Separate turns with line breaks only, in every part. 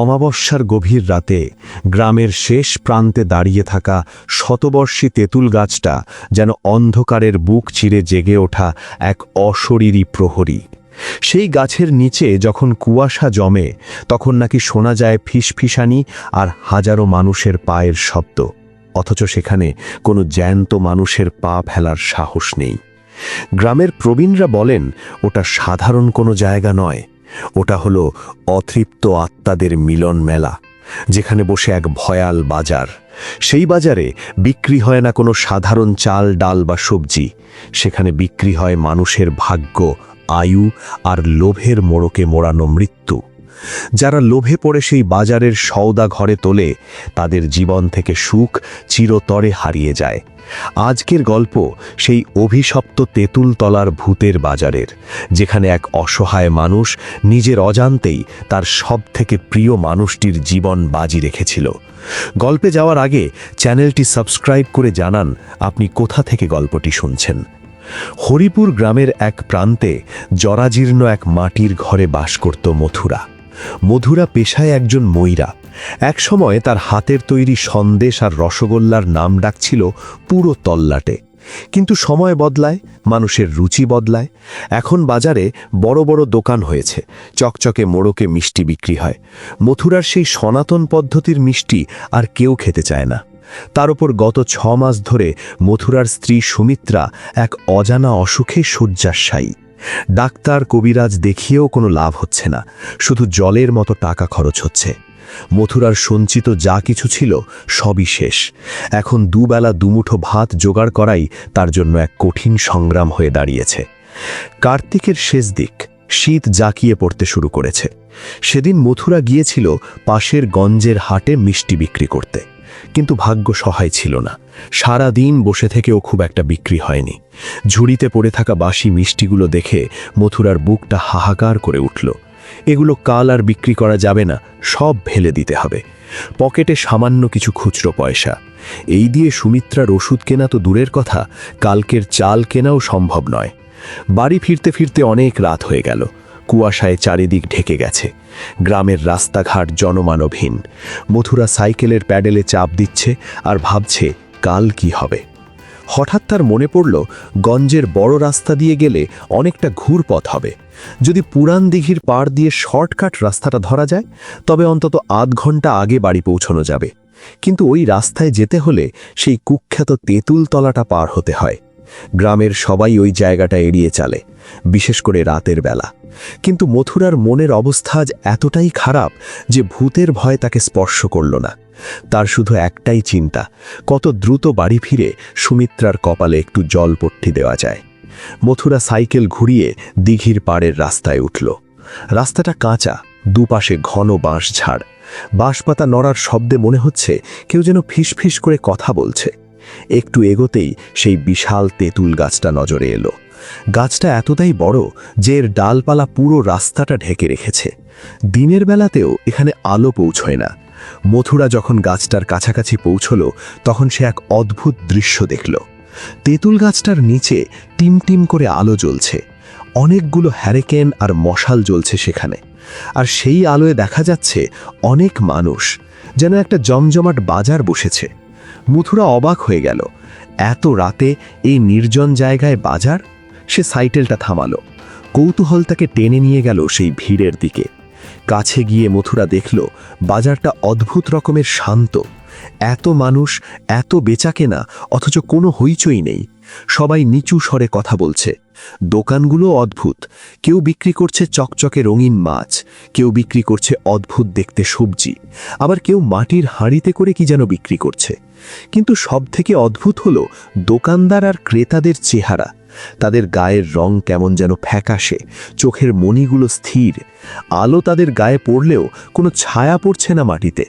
অমাবস্যার গভীর রাতে গ্রামের শেষ প্রান্তে দাঁড়িয়ে থাকা শতবর্ষী তেঁতুল গাছটা যেন অন্ধকারের বুক চিরে জেগে ওঠা এক অশরীরী প্রহরী। সেই গাছের নিচে যখন কুয়াশা জমে, তখন নাকি শোনা যায় ফিসফিসানি আর হাজারো মানুষের পায়ের শব্দ, অথচ সেখানে কোনো জ্যান্ত মানুষের পা ফেলার সাহস নেই। গ্রামের প্রবীণরা বলেন, ওটা সাধারণ কোনো জায়গা নয় ওটা হলো অতৃপ্ত আত্মাদের মিলন মেলা, যেখানে বসে এক ভয়াল বাজার। সেই বাজারে বিক্রি হয় না কোনো সাধারণ চাল, ডাল বা সবজি, সেখানে বিক্রি হয় মানুষের ভাগ্য, আয়ু আর লোভের মোড়কে মোড়ানো মৃত্যু। যারা লোভে পড়ে সেই বাজারের সওদা ঘরে তোলে, তাদের জীবন থেকে সুখ চিরতরে হারিয়ে যায়। আজকের গল্প সেই অভিশপ্ত তেঁতুল তলার ভূতের বাজারের, যেখানে এক অসহায় মানুষ নিজের অজান্তেই তার সব থেকে প্রিয় মানুষটির জীবন বাজি রেখেছিল। গল্পে যাওয়ার আগে চ্যানেলটি সাবস্ক্রাইব করে জানান আপনি কোথা থেকে গল্পটি শুনছেন। হরিপুর গ্রামের এক প্রান্তে জরাজীর্ণ এক মাটির ঘরে বাস করত মথুরা। মধুরা পেশায় একজন ময়রা। একসময় তার হাতের তৈরি সন্দেশ আর রসগোল্লার নাম ডাকছিল পুরো তল্লাটে। কিন্তু সময় বদলায়, মানুষের রুচি বদলায়। এখন বাজারে বড় বড় দোকান হয়েছে, চকচকে মোড়কে মিষ্টি বিক্রি হয়। মথুরার সেই সনাতন পদ্ধতির মিষ্টি আর কেউ খেতে চায় না। তার উপর গত ছ মাস ধরে মথুরার স্ত্রী সুমিত্রা এক অজানা অসুখে শয্যাশায়ী। ডাক্তার কবিরাজ দেখিয়েও কোনো লাভ হচ্ছে না। শুধু জলের মতো টাকা খরচ হচ্ছে। মথুরার সঞ্চিত যা কিছু ছিল সবই শেষ। এখন দুবেলা দুমুঠো ভাত জোগাড় করাই তার জন্য এক কঠিন সংগ্রাম হয়ে দাঁড়িয়েছে। কার্তিকের শেষ দিক, শীত জাকিয়ে পড়তে শুরু করেছে। সেদিন মথুরা গিয়েছিল পাশের গঞ্জের হাটে মিষ্টি বিক্রি করতে। কিন্তু ভাগ্য সহায় ছিল না। সারা দিন বসে থেকেও খুব একটা বিক্রি হয়নি। ঝুড়িতে পড়ে থাকা বাসি মিষ্টিগুলো দেখে মথুরার বুকটা হাহাকার করে উঠল। এগুলো কাল আর বিক্রি করা যাবে না, সব ফেলে দিতে হবে। পকেটে সামান্য কিছু খুচরো পয়সা। এই দিয়ে সুমিত্রার ওষুধ কেনা তো দূরের কথা, কালকের চাল কেনাও সম্ভব নয়। বাড়ি ফিরতে ফিরতে অনেক রাত হয়ে গেল। কুয়াশায় চারিদিক ঢেকে গেছে। গ্রামের রাস্তাঘাট জনমানবহীন। মথুরা সাইকেলের প্যাডেলে চাপ দিচ্ছে আর ভাবছে কাল কি হবে। হঠাৎ তার মনে পড়ল, গঞ্জের বড় রাস্তা দিয়ে গেলে অনেকটা ঘুরপথ হবে। যদি পুরান দিঘির পাড় দিয়ে শর্টকাট রাস্তাটা ধরা যায়, তবে অন্তত আধ ঘণ্টা আগে বাড়ি পৌঁছানো যাবে। কিন্তু ওই রাস্তায় যেতে হলে সেই কুখ্যাত তেঁতুল তলাটা পার হতে হয়। গ্রামের সবাই ওই জায়গাটা এড়িয়ে চলে, বিশেষ করে রাতের বেলা। কিন্তু মথুরার মনের অবস্থা আজ এতটাই খারাপ যে ভূতের ভয় তাকে স্পর্শ করল না। তার শুধু একটাই চিন্তা, কত দ্রুত বাড়ি ফিরে সুমিত্রার কপালে একটু জলপট্টি দেওয়া যায়। মথুরা সাইকেল ঘুরিয়ে দিঘির পাড়ের রাস্তায় উঠল। রাস্তাটা কাঁচা, দুপাশে ঘন বাঁশ ঝাড় বাঁশপাতা নড়ার শব্দে মনে হচ্ছে কেউ যেন ফিসফিস করে কথা বলছে। একটু এগোতেই সেই বিশাল তেঁতুল গাছটা নজরে এলো। গাছটা এতটাই বড় যে এর ডালপালা পুরো রাস্তাটা ঢেকে রেখেছে। দিনের বেলাতেও এখানে আলো পৌঁছয় না। মথুরা যখন গাছটার কাছাকাছি পৌঁছল, তখন সে এক অদ্ভুত দৃশ্য দেখল। তেঁতুল গাছটার নিচে টিম টিম করে আলো জ্বলছে। অনেকগুলো হ্যারিকেন আর মশাল জ্বলছে সেখানে। আর সেই আলোয় দেখা যাচ্ছে অনেক মানুষ। যেন একটা জমজমাট বাজার বসেছে। মথুরা অবাক হয়ে গেল। এত রাতে এই নির্জন জায়গায় বাজার? সে সাইকেলটা থামালো। কৌতূহল তাকে টেনে নিয়ে গেল সেই ভিড়ের দিকে। কাছে গিয়ে মথুরা দেখল, বাজারটা অদ্ভুত রকমের শান্ত। এত মানুষ, এত বেচা কেনা অথচ কোনো হইচই নেই। সবাই নিচু স্বরে কথা বলছে। দোকানগুলো অদ্ভুত। কেউ বিক্রি করছে চকচকে রঙিন মাছ, কেউ বিক্রি করছে অদ্ভুত দেখতে সবজি, আবার কেউ মাটির হাঁড়িতে করে কি যেন বিক্রি করছে। কিন্তু সব থেকে অদ্ভুত হলো দোকানদার আর ক্রেতাদের চেহারা। তাদের গায়ের রং কেমন যেন ফ্যাকাশে, চোখের মণিগুলো স্থির। আলো তাদের গায়ে পড়লেও কোনো ছায়া পড়ছে না মাটিতে।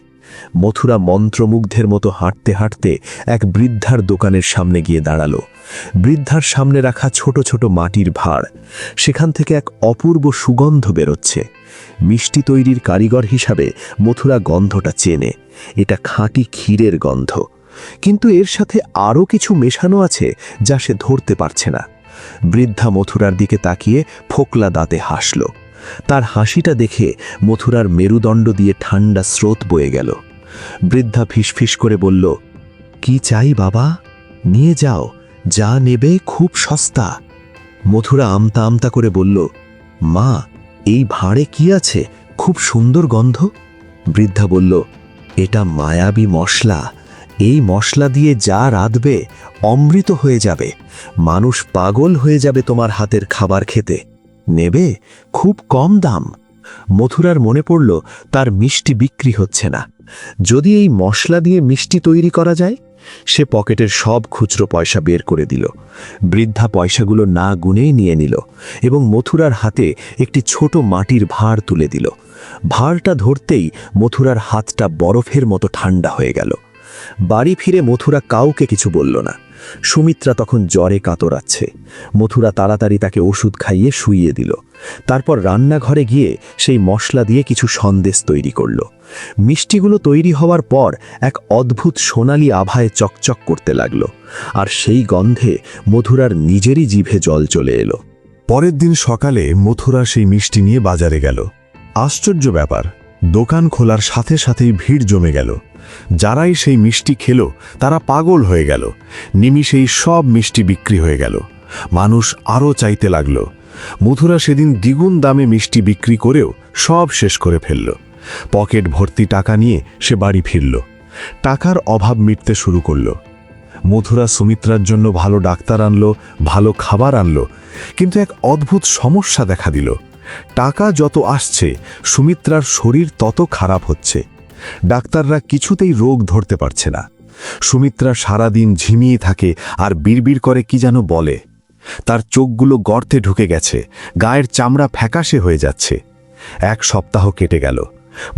মথুরা মন্ত্রমুগ্ধের মতো হাঁটতে হাঁটতে এক বৃদ্ধার দোকানের সামনে গিয়ে দাঁড়াল। বৃদ্ধার সামনে রাখা ছোট ছোট মাটির ভাড়। সেখান থেকে এক অপূর্ব সুগন্ধ বেরোচ্ছে। মিষ্টি তৈরির কারিগর হিসাবে মথুরা গন্ধটা চেনে। এটা খাঁটি ক্ষীরের গন্ধ। কিন্তু এর সাথে আরও কিছু মেশানো আছে যা সে ধরতে পারছে না। বৃদ্ধা মথুরার দিকে তাকিয়ে ফোকলা দাঁতে হাসল। তার হাসিটা দেখে মথুরার মেরুদণ্ড দিয়ে ঠান্ডা স্রোত বয়ে গেল। বৃদ্ধা ফিসফিস করে বলল, কি চাই বাবা? নিয়ে যাও। যা নেবে খুব সস্তা। মথুরা আমতা আমতা করে বলল, মা, এই ভাঁড়ে কি আছে? খুব সুন্দর গন্ধ। বৃদ্ধা বলল, এটা মায়াবী মশলা। এই মশলা দিয়ে যা রাঁধবে, অমৃত হয়ে যাবে। মানুষ পাগল হয়ে যাবে তোমার হাতের খাবার খেতে। নেবে? খুব কম দাম। মথুরার মনে পড়ল, তার মিষ্টি বিক্রি হচ্ছে না। যদি এই মশলা দিয়ে মিষ্টি তৈরি করা যায় সে পকেটের সব খুচরো পয়সা বের করে দিল। বৃদ্ধা পয়সাগুলো না গুনেই নিয়ে নিল এবং মথুরার হাতে একটি ছোট মাটির ভার তুলে দিল। ভাঁড়টা ধরতেই মথুরার হাতটা বরফের মতো ঠান্ডা হয়ে গেল। বাড়ি ফিরে মথুরা কাউকে কিছু বলল না। সুমিত্রা তখন জ্বরে কাতরাচ্ছে। মথুরা তাড়াতাড়ি তাকে ওষুধ খাইয়ে শুইয়ে দিল। তারপর রান্নাঘরে গিয়ে সেই মশলা দিয়ে কিছু সন্দেশ তৈরি করল। মিষ্টিগুলো তৈরি হওয়ার পর এক অদ্ভুত সোনালি আভায় চকচক করতে লাগল। আর সেই গন্ধে মথুরার নিজেরই জিভে জল চলে এলো।
পরের দিন সকালে মথুরা সেই মিষ্টি নিয়ে বাজারে গেল। আশ্চর্য ব্যাপার দোকান খোলার সাথে সাথেই ভিড় জমে গেল। যারাই সেই মিষ্টি খেল, তারা পাগল হয়ে গেল। নিমিষেই সব মিষ্টি বিক্রি হয়ে গেল। মানুষ আরও চাইতে লাগল। মথুরা সেদিন দ্বিগুণ দামে মিষ্টি বিক্রি করেও সব শেষ করে ফেলল। পকেট ভর্তি টাকা নিয়ে সে বাড়ি ফিরল। টাকার অভাব মিটতে শুরু করল। মথুরা সুমিত্রার জন্য ভালো ডাক্তার আনলো, ভালো খাবার আনলো, কিন্তু এক অদ্ভুত সমস্যা দেখা দিল। টাকা যত আসছে, সুমিত্রার শরীর তত খারাপ হচ্ছে। ডাক্তাররা কিছুতেই রোগ ধরতে পারছে না। সুমিত্রা সারাদিন ঝিমিয়ে থাকে আর বিড়বিড় করে কি যেন বলে। তার চোখগুলো গর্তে ঢুকে গেছে, গায়ের চামড়া ফ্যাকাশে হয়ে যাচ্ছে। এক সপ্তাহ কেটে গেল।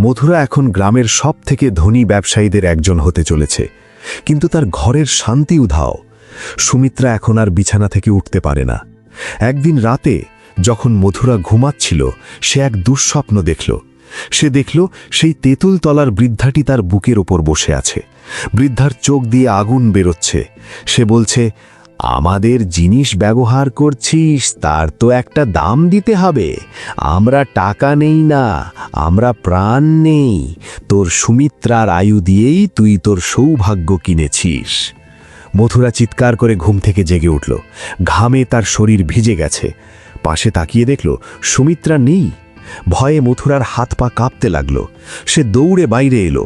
মথুরা এখন গ্রামের সব থেকে ধনী ব্যবসায়ীদের একজন হতে চলেছে। কিন্তু তার ঘরের শান্তি উধাও। সুমিত্রা এখন আর বিছানা থেকে উঠতে পারে না। একদিন রাতে যখন মথুরা ঘুমাচ্ছিল, সে এক দুঃস্বপ্ন দেখল। সে দেখল সেই তেঁতুল তলার বৃদ্ধাটি তার বুকের ওপর বসে আছে। বৃদ্ধার চোখ দিয়ে আগুন বেরোচ্ছে। সে বলছে, আমাদের জিনিস ব্যবহার করছিস, তার তো একটা দাম দিতে হবে। আমরা টাকা নেই না, আমরা প্রাণ নেই। তোর সুমিত্রার আয়ু দিয়েই তুই তোর সৌভাগ্য কিনেছিস। মথুরা চিৎকার করে ঘুম থেকে জেগে উঠল। ঘামে তার শরীর ভিজে গেছে। পাশে তাকিয়ে দেখল সুমিত্রা নেই। ভয়ে মথুরার হাত পা কাঁপতে লাগল। সে দৌড়ে বাইরে এলো।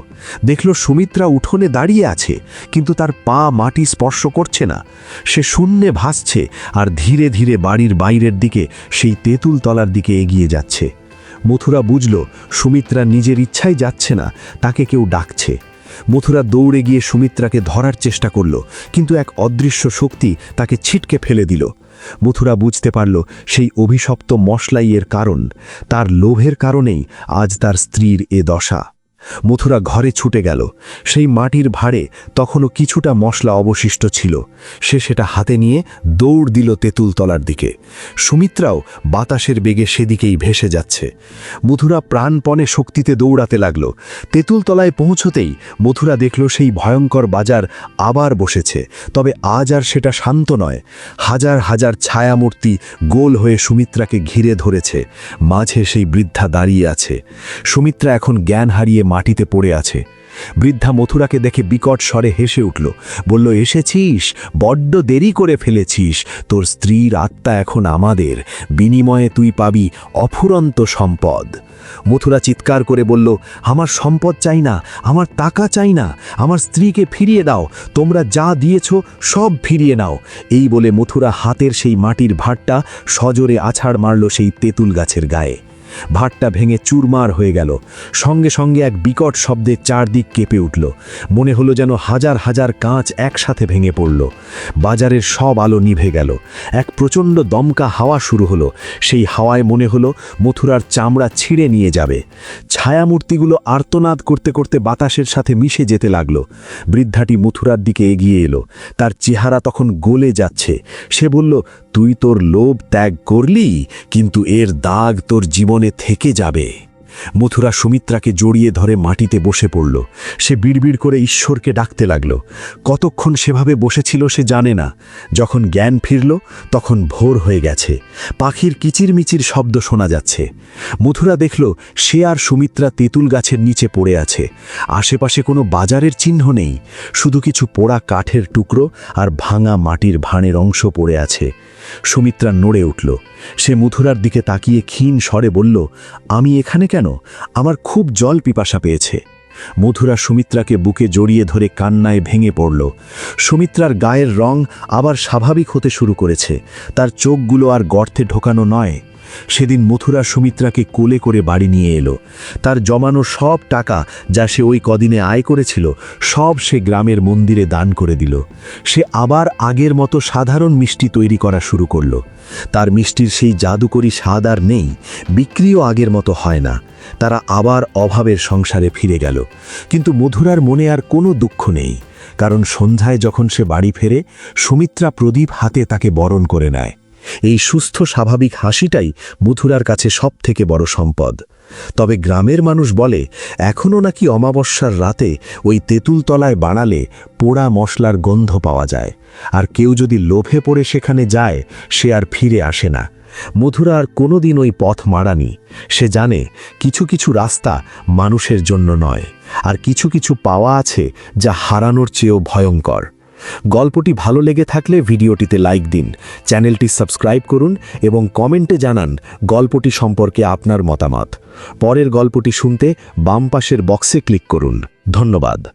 দেখল সুমিত্রা উঠোনে দাঁড়িয়ে আছে, কিন্তু তার পা মাটি স্পর্শ করছে না। সে শূন্যে ভাসছে আর ধীরে ধীরে বাড়ির বাইরের দিকে, সেই তেঁতুল তলার দিকে এগিয়ে যাচ্ছে। মথুরা বুঝল সুমিত্রা নিজের ইচ্ছাই যাচ্ছে না, তাকে কেউ ডাকছে। মথুরা দৌড়ে গিয়ে সুমিত্রাকে ধরার চেষ্টা করল, কিন্তু এক অদৃশ্য শক্তি তাকে ছিটকে ফেলে দিল। মথুরা বুঝতে পারল সেই অভিশপ্ত মশলাইয়ের কারণ, তার লোভের কারণেই আজ তার স্ত্রীর এ দশা। মথুরা ঘরে ছুটে গেল। সেই মাটির ভাড়ে তখনও কিছুটা মশলা অবশিষ্ট ছিল। সে সেটা হাতে নিয়ে দৌড় দিল তেঁতুলতলার দিকে। সুমিত্রাও বাতাসের বেগে সেদিকেই ভেসে যাচ্ছে। মথুরা প্রাণপণে শক্তিতে দৌড়াতে লাগল। তেঁতুলতলায় পৌঁছতেই মথুরা দেখল সেই ভয়ঙ্কর বাজার আবার বসেছে। তবে আজ আর সেটা শান্ত নয়। হাজার হাজার ছায়ামূর্তি গোল হয়ে সুমিত্রাকে ঘিরে ধরেছে। মাঝে সেই বৃদ্ধা দাঁড়িয়ে আছে। সুমিত্রা এখন জ্ঞান হারিয়ে মাটিতে পড়ে আছে। বৃদ্ধা মথুরাকে দেখে বিকট স্বরে হেসে উঠল, বলল, এসেছিস? বড্ড দেরি করে ফেলেছিস। তোর স্ত্রীর আত্মা এখন আমাদের। বিনিময়ে তুই পাবি অফুরন্ত সম্পদ। মথুরা চিৎকার করে বলল, আমার সম্পদ চাই না, আমার টাকা চাই না, আমার স্ত্রীকে ফিরিয়ে দাও। তোমরা যা দিয়েছ সব ফিরিয়ে নাও। এই বলে মথুরা হাতের সেই মাটির ভাটটা সজোরে আছাড় মারল সেই তেঁতুল গাছের গায়ে। ভাটটা ভেঙে চুরমার হয়ে গেল। সঙ্গে সঙ্গে এক বিকট শব্দে চারদিক কেঁপে উঠল। মনে হলো যেন হাজার হাজার কাঁচ একসাথে ভেঙে পড়ল। বাজারের সব আলো নিভে গেল। এক প্রচণ্ড দমকা হাওয়া শুরু হলো। সেই হাওয়ায় মনে হলো মথুরার চামড়া ছিঁড়ে নিয়ে যাবে। ছায়ামূর্তিগুলো আর্তনাদ করতে করতে বাতাসের সাথে মিশে যেতে লাগল। বৃদ্ধাটি মথুরার দিকে এগিয়ে এলো। তার চেহারা তখন গলে যাচ্ছে। সে বলল, তুই তোর লোভ ত্যাগ করলি, কিন্তু এর দাগ তোর জীবনে থেকে যাবে।
মথুরা সুমিত্রাকে জড়িয়ে ধরে মাটিতে বসে পড়ল। সে বিড়বিড় করে ঈশ্বরকে ডাকতে লাগল। কতক্ষণ সেভাবে বসেছিল সে জানে না। যখন জ্ঞান ফিরল, তখন ভোর হয়ে গেছে। পাখির কিচিরমিচির শব্দ শোনা যাচ্ছে। মথুরা দেখল, সে আর সুমিত্রা তেঁতুল গাছের নিচে পড়ে আছে। আশেপাশে কোনো বাজারের চিহ্ন নেই। শুধু কিছু পোড়া কাঠের টুকরো আর ভাঙা মাটির ভাঁড়ের অংশ পড়ে আছে। সুমিত্রা নড়ে উঠল। সে মথুরার দিকে তাকিয়ে ক্ষীণ স্বরে বলল, আমি এখানে কেন আমার খুব জল পিপাসা পেয়েছে। মধুরা সুমিত্রাকে বুকে জড়িয়ে ধরে কান্নায় ভেঙে পড়ল। সুমিত্রার গায়ের রং আবার স্বাভাবিক হতে শুরু করেছে। তার চোখগুলো আর গর্তে ঢোকানো নয়। সেদিন মথুরা সুমিত্রাকে কোলে করে বাড়ি নিয়ে এলো। তার জমানো সব টাকা যা সে ওই কদিনে আয় করেছিল, সব সে গ্রামের মন্দিরে দান করে দিল। সে আবার আগের মতো সাধারণ মিষ্টি তৈরি করা শুরু করল। তার মিষ্টির সেই জাদুকরি স্বাদ আর নেই, বিক্রিও আগের মতো হয় না। তারা আবার অভাবের সংসারে ফিরে গেল। কিন্তু মধুরার মনে আর কোনো দুঃখ নেই, কারণ সন্ধ্যায় যখন সে বাড়ি ফেরে, সুমিত্রা প্রদীপ হাতে তাকে বরণ করে নেয়। এই সুস্থ স্বাভাবিক হাসিটাই মথুরার কাছে সব থেকে বড় সম্পদ। তবে গ্রামের মানুষ বলে এখনও নাকি অমাবস্যার রাতে ওই তেঁতুলতলায় বানালে পোড়া মশলার গন্ধ পাওয়া যায়। আর কেউ যদি লোভে পড়ে সেখানে যায়, সে আর ফিরে আসে না। মথুরা আর কোনোদিন ওই পথ মারানি সে জানে, কিছু কিছু রাস্তা মানুষের জন্য নয়। আর কিছু কিছু পাওয়া আছে যা হারানোর চেয়েও ভয়ঙ্কর। গল্পটি ভালো লেগে থাকলে ভিডিওটিতে লাইক দিন, চ্যানেলটি সাবস্ক্রাইব করুন এবং কমেন্টে জানান গল্পটি সম্পর্কে আপনার মতামত। পরের গল্পটি শুনতে বাম পাশের বক্সে ক্লিক করুন। ধন্যবাদ।